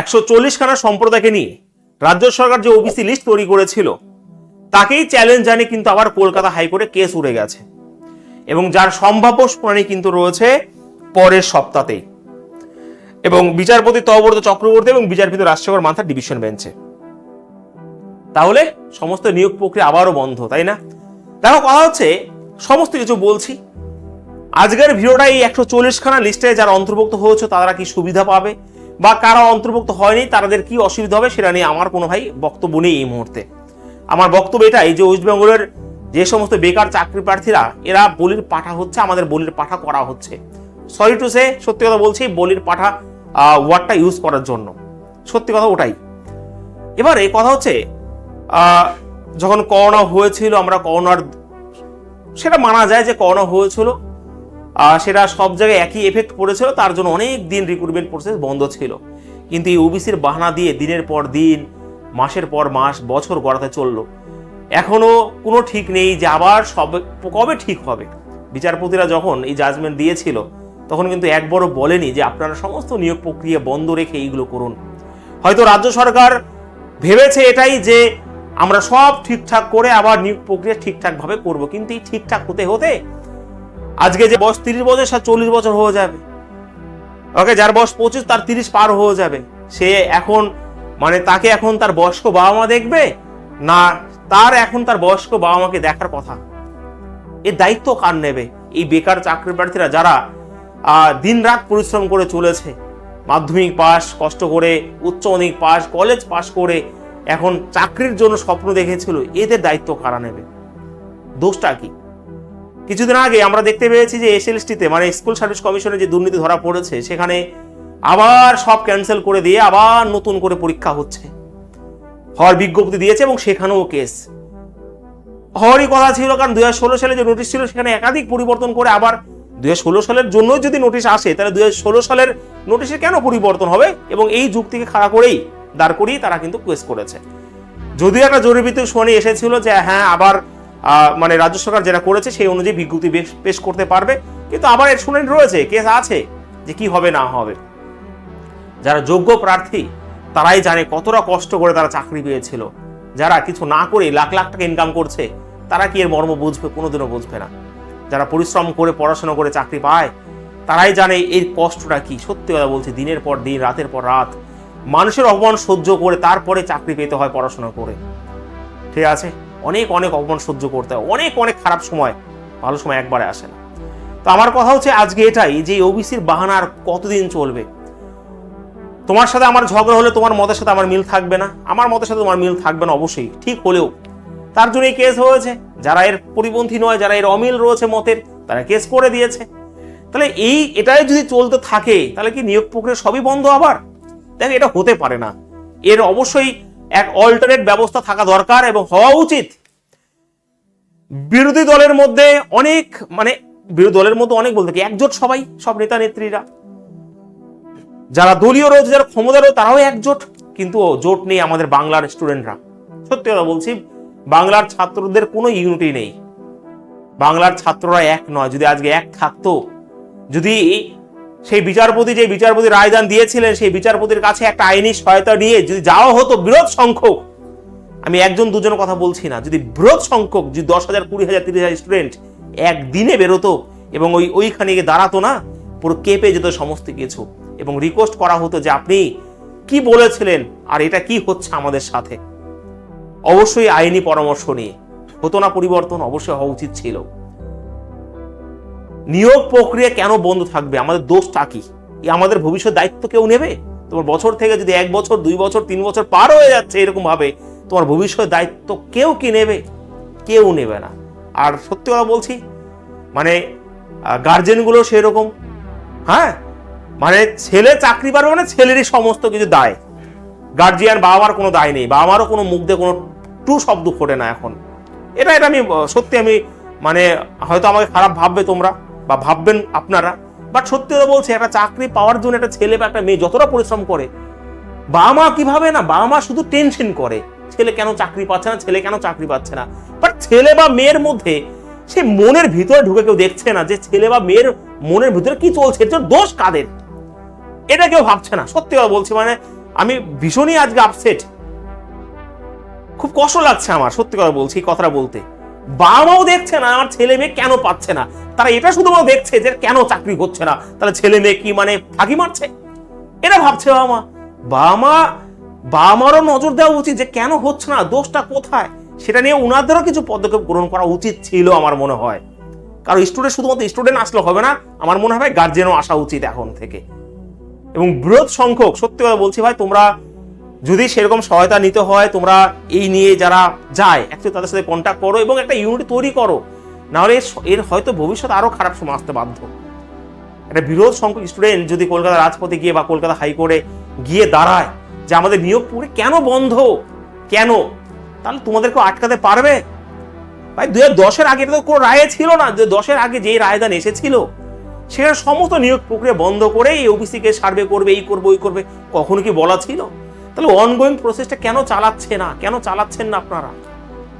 একশো চল্লিশখানা সম্প্রদায়কে নিয়ে রাজ্য সরকার যে ওবিসি লিস্ট তৈরি করেছিল, তাকেই চ্যালেঞ্জ জানিয়ে কিন্তু আবার কলকাতা হাইকোর্টে কেস উড়ে গেছে। এবং যার সম্ভাব্য শুনানি কিন্তু রয়েছে পরের সপ্তাহতেই। এবং বিচারপতি তবব্রত চক্রবর্তী এবং বিচারপতি রাজশেখর মাথার ডিভিশন বেঞ্চে। তাহলে সমস্ত নিয়োগ প্রক্রিয়া আবারও বন্ধ, তাই না? দেখো, কথা হচ্ছে সমস্ত কিছু বলছি। আজকের ভিডিওটা এই একশো চল্লিশখানা লিস্টে যারা অন্তর্ভুক্ত হয়েছে, তারা কি সুবিধা পাবে? বা কারা অন্তর্ভুক্ত হয়নি, তাদের কি অসুবিধা হবে সেটা নিয়ে আমার কোনো ভাই বক্তব্য নেই এই মুহূর্তে। আমার বক্তব্য এটাই যে ওয়েস্ট বেঙ্গলের যে সমস্ত বেকার চাকরি প্রার্থীরা, এরা বলির পাঠা হচ্ছে, আমাদের বলির পাঠা করা হচ্ছে। সরি টু সে সত্যি কথা বলছি, বলির পাঠা ওয়ার্ডটা ইউজ করার জন্য। সত্যি কথা ওটাই। এবারে কথা হচ্ছে যখন করোনা হয়েছিল, আমরা করোনার সেটা মানা যায় যে করোনা হয়েছিল সেটা সব জায়গায় একই এফেক্ট পড়েছিল, তার জন্য অনেক দিন রিক্রুটমেন্ট প্রসেস বন্ধ ছিল। কিন্তু এই ওবিসির বাহানা দিয়ে দিনের পর দিন, মাসের পর মাস, বছর গড়াতে চলল। এখনও কোনো ঠিক নেই যে আবার সব, কবে ঠিক হবে? বিচারপতিরা যখন এই জাজমেন্ট দিয়েছিল, তখন কিন্তু একবারও বলেনি যে আপনারা সমস্ত নিয়োগ প্রক্রিয়া বন্ধ রেখে এইগুলো করুন। হয়তো রাজ্য সরকার ভেবেছে এটাই যে আমরা সব ঠিকঠাক করে আবার নিয়োগ প্রক্রিয়া ঠিকঠাকভাবে করব, কিন্তু এই ঠিকঠাক হতে হতে আজকে যে বয়স তিরিশ বছর, সে চল্লিশ বছর হয়ে যাবে। ওকে, যার বয়স পঁচিশ, তার তিরিশ পার হয়ে যাবে। সে এখন মানে তাকে এখন তার বয়স্ক বাবা মা দেখবে, না, তার এখন তার বয়স্ক বাবা মাকে দেখার কথা। এর দায়িত্ব কার নেবে? এই বেকার চাকরি প্রার্থীরা যারা দিন রাত পরিশ্রম করে চলেছে, মাধ্যমিক পাস কষ্ট করে উচ্চ মাধ্যমিক পাস কলেজ পাস করে এখন চাকরির জন্য স্বপ্ন দেখেছিল, এদের দায়িত্ব কারা নেবে? দোষটা কি? কিছুদিন আগে আমরা দেখতে পেয়েছি যে এসএলএসটিতে মানে স্কুল সার্ভিস কমিশনে যে দুর্নীতি ধরা পড়েছে, সেখানে আবার সব ক্যান্সেল করে দিয়ে আবার নতুন করে পরীক্ষা হচ্ছে। হওয়ার বিজ্ঞপ্তি দিয়েছে এবং সেখানেও কেস হওয়ারই কথা ছিল, কারণ দু হাজার ষোলো সালে যে নোটিশ ছিল, সেখানে একাধিক পরিবর্তন করে আবার দুই হাজার ষোলো সালের জন্য যদি নোটিশ আসে, তাহলে দুই হাজার ষোলো সালের নোটিশে কেন পরিবর্তন হবে? এবং এই যুক্তিকে খাড়া করেই, দাঁড় করিয়ে তারা কিন্তু কেস করেছে। যদিও একটা জরুরিভিত্তিক শুনানি এসেছিল যে হ্যাঁ আবার মানে রাজ্য সরকার যেটা করেছে সেই অনুযায়ী বিজ্ঞপ্তি পেশ করতে পারবে। কিন্তু আবার এর শুনানি রয়েছে, কেস আছে যে কি হবে, না হবে। যারা যোগ্য প্রার্থী, তারাই জানে কতটা কষ্ট করে তারা চাকরি পেয়েছিল। যারা কিছু না করে লাখ লাখ টাকা ইনকাম করছে, তারা কি এর মর্ম বুঝবে? কোনোদিনও বুঝবে না। যারা পরিশ্রম করে, পড়াশোনা করে চাকরি পায়, তারাই জানে এই কষ্টটা কি। সত্যি কথা বলছি, দিনের পর দিন, রাতের পর রাত, মানুষের অপমান সহ্য করে তারপরে চাকরি পেতে হয় পড়াশোনা করে। ঠিক আছে? অনেক অনেক অপমান সহ্য করতে হয়, অনেক অনেক খারাপ সময়, ভালো সময় একবারে আসে না। তো আমার কথা হচ্ছে আজকে এটাই যে ওবিসির বাহানা আর কতদিন চলবে? তোমার সাথে আমার ঝগড়া হলে তোমার মতের সাথে আমার মিল থাকবে না, আমার মতের সাথে তোমার মিল থাকবে না অবশ্যই, ঠিক হলেও। তার জন্য এই কেস হয়েছে, যারা এর পরিপন্থী নয়, যারা এর অমিল রয়েছে মতের, তারা কেস করে দিয়েছে। তাহলে এই এটাই যদি চলতে থাকে, তাহলে কি নিয়োগ প্রক্রিয়া সবই বন্ধ আবার? দেখো, এটা হতে পারে না। এর অবশ্যই এক অল্টারনেট ব্যবস্থা থাকা দরকার এবং হওয়া উচিত। বিরোধী দলের মধ্যে অনেক মানে বিরোধী দলের মধ্যে অনেক বলতে কি, একজোট সবাই, সব নেতা নেত্রীরা। যারা দলীয় রয়েছে, যারা ক্ষমতা রয়েছে, তারাও একজোট, কিন্তু জোট নেই আমাদের বাংলার স্টুডেন্টরা সত্যি কথা বলছি, বাংলার ছাত্রদের কোনো ইউনিটি নেই। বাংলার ছাত্ররা এক নয়, যদি আজকে এক থাকতো, যদি সেই বিচারপতি যে বিচারপতি রায়দান দিয়েছিলেন, সেই বিচারপতির কাছে একটা আইনি সহায়তা নিয়ে যদি যাওয়া হতো বৃহৎ সংখ্যক, আমি একজন দুজনের কথা বলছি না, যদি বৃহৎ সংখ্যক, যদি দশ হাজার, কুড়ি হাজার, তিরিশ হাজার স্টুডেন্ট একদিনে বেরোতো এবং ওই, ওইখানে গিয়ে দাঁড়াতো না, পুরো কেঁপে যেত সমস্ত কিছু এবং রিকোয়েস্ট করা হতো যে আপনি কি বলেছিলেন আর এটা কি হচ্ছে আমাদের সাথে। অবশ্যই আইনি পরামর্শ নিয়ে, হতো না পরিবর্তন অবশ্যই হওয়া উচিত ছিল। নিয়োগ প্রক্রিয়া কেন বন্ধ থাকবে? আমাদের দোষটা কি? আমাদের ভবিষ্যৎ দায়িত্ব কেউ নেবে? তোমার বছর থেকে যদি এক বছর, দুই বছর, তিন বছর পার হয়ে যাচ্ছে এরকম ভাবে তোমার ভবিষ্যৎ দায়িত্ব কেউ কি নেবে? কেউ নেবে না। আর সত্যি কথা বলছি মানে গার্জেনগুলো সেরকম। হ্যাঁ? মানে ছেলে চাকরি পারবে মানে ছেলেরই সমস্ত কিছু দায়। গার্জিয়ান বাবা মার কোনো দায় নেই। বাবা মারও কোনো মুখ দিয়ে কোনো টু শব্দ ফোটে না এখন। এটা এটা আমি, সত্যি আমি মানে হয়তো আমাকে খারাপ ভাববে তোমরা। বা ভাববেন আপনারা বাট সত্যি কথা বলছি, একটা চাকরি পাওয়ার জন্য একটা ছেলে বা একটা মেয়ে যতটা পরিশ্রম করে বাবা মা কীভাবে না বাবা মা শুধু টেনশন করে, ছেলে কেন চাকরি পাচ্ছে না, ছেলে কেন চাকরি পাচ্ছে না বাট ছেলে বা মেয়ের মধ্যে সে মনের ভিতরে ঢুকে কেউ দেখছে না যে ছেলে বা মেয়ের মনের ভিতরে কি চলছে, এর দোষ কাদের? এটা কেউ ভাবছে না, সত্যি কথা বলছি মানে আমি ভীষণই আজকে আপসেট খুব কষ্ট লাগছে আমার, সত্যি কথা বলছি কথাটা বলতে। বাবা মাও দেখছে না, আমার ছেলে মেয়ে কেন পাচ্ছে না তারা এটা শুধুমাত্র দেখছে যে কেন চাকরি হচ্ছে না। তাহলে ছেলে মেয়ে কি মানে ফাঁকি মারছে? এটা ভাবছে বাবা মা বাবা মা বাবা মারও নজর দেওয়া উচিত যে কেন হচ্ছে না, দোষটা কোথায়? সেটা নিয়ে ওনাদেরও কিছু পদক্ষেপ গ্রহণ করা উচিত ছিল আমার মনে হয়। কারণ স্টুডেন্ট শুধুমাত্র স্টুডেন্ট আসলে হবে না, আমার মনে হয় গার্জেনও আসা উচিত এখন থেকে। এবং বৃহৎ সংখ্যক, সত্যি কথা বলছি ভাই, তোমরা যদি সেরকম সহায়তা নিতে হয়, তোমরা এই নিয়ে যারা যায়, একটু তাদের সাথে কন্ট্যাক্ট করো এবং একটা ইউনিট তৈরি করো। নাহলে এর হয়তো ভবিষ্যৎ আরও খারাপ সময় আসতে বাধ্য। একটা বিরোধ সংখ্যক স্টুডেন্ট যদি কলকাতা রাজপথে গিয়ে বা কলকাতা হাইকোর্টে গিয়ে দাঁড়ায় যে আমাদের নিয়োগ পুরে কেন বন্ধ? কেন? তাহলে তোমাদেরকে আটকাতে পারবে। ভাই দু হাজার দশের আগে তো কোনো রায় ছিল না। যে দশের আগে যে রায়দান এসেছিল সেখানে সমস্ত নিয়োগ প্রক্রিয়া বন্ধ করে এই ওবিসিকে সার্ভে করবে, এই করবে, ওই করবে, কখনো কি বলা ছিল? তাহলে অনগোয়িং প্রসেসটা কেন চালাচ্ছে না? কেন চালাচ্ছেন না আপনারা?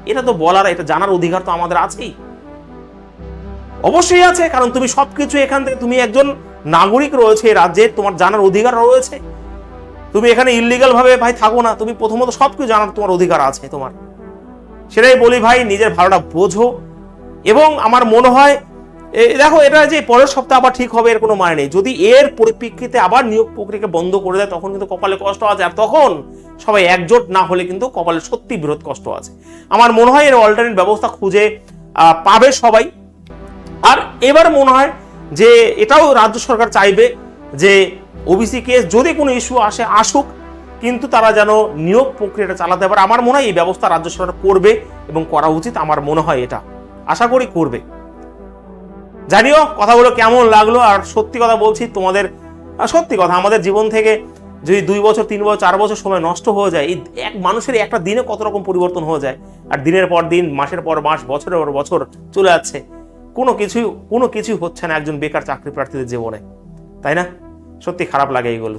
এটা তো বলার, এটা জানার অধিকার তো আমাদের আছেই। অবশ্যই আছে, কারণ তুমি সবকিছু এখান থেকে তুমি একজন নাগরিক রয়েছে এই রাজ্যের তোমার জানার অধিকার রয়েছে। তুমি এখানে ইলিগাল ভাবে ভাই থাকো না, তুমি প্রথমত সবকিছু জানার তোমার অধিকার আছে তোমার। সেটাই বলি ভাই, নিজের ভালোটা বোঝো। এবং আমার মনে হয় দেখো, এটা যে পরের সপ্তাহে আবার ঠিক হবে, এর কোনো মানে নেই। যদি এর পরিপ্রেক্ষিতে আবার নিয়োগ প্রক্রিয়াকে বন্ধ করে দেয়, তখন কিন্তু কপালে কষ্ট আছে। আর তখন সবাই একজোট না হলে কিন্তু কপালে সত্যি বিরোধ কষ্ট আছে। আমার মনে হয় এর অল্টারনেট ব্যবস্থা খুঁজে পাবে সবাই। আর এবার মনে হয় যে এটাও রাজ্য সরকার চাইবে যে ওবিসি কেস যদি কোনো ইস্যু আসে, আসুক, কিন্তু তারা যেন নিয়োগ প্রক্রিয়াটা চালাতে পারে। আমার মনে হয় এই ব্যবস্থা রাজ্য সরকার করবে এবং করা উচিত, আমার মনে হয় এটা। আশা করি করবে। জানিও, কথাগুলো কেমন লাগল, আর সত্যি কথা বলছি, তোমাদের সত্যি কথা, আমাদের জীবন থেকে যদি দুই বছর, তিন বছর, চার বছর সময় নষ্ট হয়ে যায়, এই এক মানুষের একটা দিনে কত রকম পরিবর্তন হয়ে যায়? আর দিনের পর দিন, মাসের পর মাস, বছরের পর বছর চলে যাচ্ছে। কোনো কিছুই কোনো কিছুই হচ্ছে না একজন বেকার চাকরি প্রার্থীদের জীবনে। তাই না? সত্যি খারাপ লাগে এইগুলো।